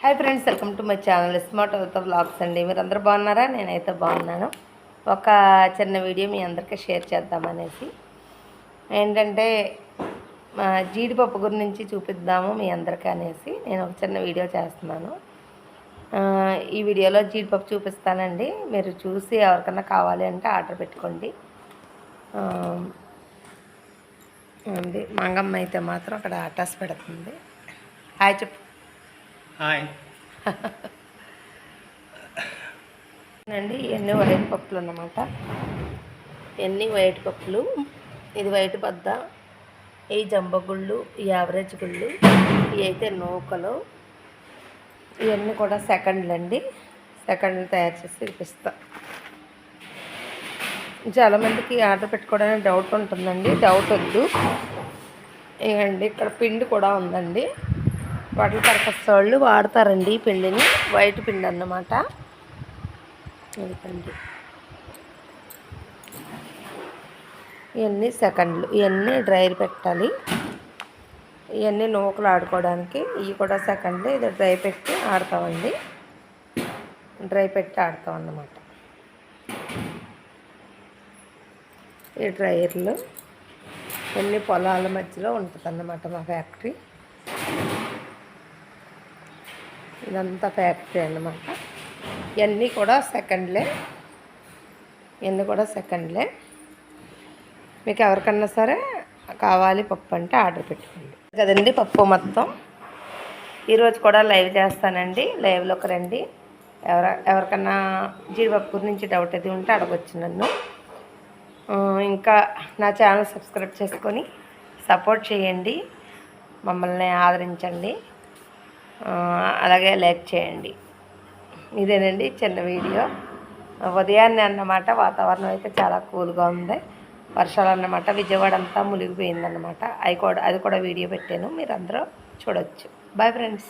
Hi friends welcome to my channel smart అవుతా blogs అండి. మీరు అందరూ బాగున్నారా? నేనైతే బాగున్నాను. ఒక చిన్న వీడియో మీ అందరికీ షేర్ చేద్దామనేసి ఏంటంటే మా జీడిపప్పు గురించి చూపిద్దాము మీ అందరికీ అనేసి. నేను ఒక చిన్న వీడియో చేస్తున్నాను. ఈ వీడియోలో జీడిపప్పు చూపిస్తానండి. మీరు చూసి ఎవరికన్నా కావాలి అంటే ఆర్డర్ పెట్టుకోండి. అండి మంగమ్మ అయితే మాత్రం అక్కడ అటాస్ పెడుతుంది. హాయ్ చెప్పు. హాయ్. అండి ఇవన్నీ వైట్ పప్పులు అన్నమాట. ఇవన్నీ వైట్ పప్పులు. ఇది వైట్ బద్ద ఈ జంబగుళ్ళు ఈ యావరేజ్ గుళ్ళు ఇవి అయితే నూకలు ఇవన్నీ కూడా సెకండ్లు అండి. సెకండ్లు తయారు చేసి చూపిస్తా చాలామందికి ఆర్డర్ పెట్టుకోవడానికి డౌట్ ఉంటుందండి. డౌట్ వద్దు. ఇవ్వండి ఇక్కడ పిండి కూడా ఉందండి. వాటర్ పర్పస్ వాళ్ళు వాడతారండి ఈ పిండిని. వైట్ పిండి అన్నమాట. ఇదిగోండి. ఇవన్నీ సెకండ్లు. ఇవన్నీ డ్రైర్ పెట్టాలి. ఇవన్నీ నూకలు ఆడుకోవడానికి. ఇవి కూడా సెకండ్లు. ఇది డ్రై పెట్టి ఆడతామండి. డ్రై పెట్టి ఆడతాం అన్నమాట. ఈ డ్రైయర్లు కొన్ని పొలాల మధ్యలో ఉంటుంది అన్నమాట మా ఫ్యాక్టరీ. ఇదంతా ఫ్యాక్టరీ అన్నమాట ఇవన్నీ కూడా సెకండ్లే. ఇవన్నీ కూడా సెకండ్లే. మీకు ఎవరికన్నా సరే కావాలి పప్పు అంటే ఆర్డర్ పెట్టుకోండి. కదండి పప్పు మొత్తం? ఈరోజు కూడా లైవ్ చేస్తానండి. లైవ్లోకి రండి. ఎవర ఎవరికన్నా జీడిపప్పు గురించి డౌట్ అది ఉంటే అడగొచ్చు నన్ను. ఇంకా నా ఛానల్ సబ్స్క్రైబ్ చేసుకొని సపోర్ట్ చేయండి. మమ్మల్ని ఆదరించండి. అలాగే లైక్ చేయండి. ఇదేనండి చిన్న వీడియో. ఉదయాన్నే అన్నమాట వాతావరణం అయితే చాలా కూల్గా ఉంది. వర్షాలు అన్నమాట విజయవాడ అంతా మునిగిపోయిందన్నమాట. అది కూడా అది కూడా వీడియో పెట్టాను. మీరు అందరూ చూడొచ్చు. Bye friends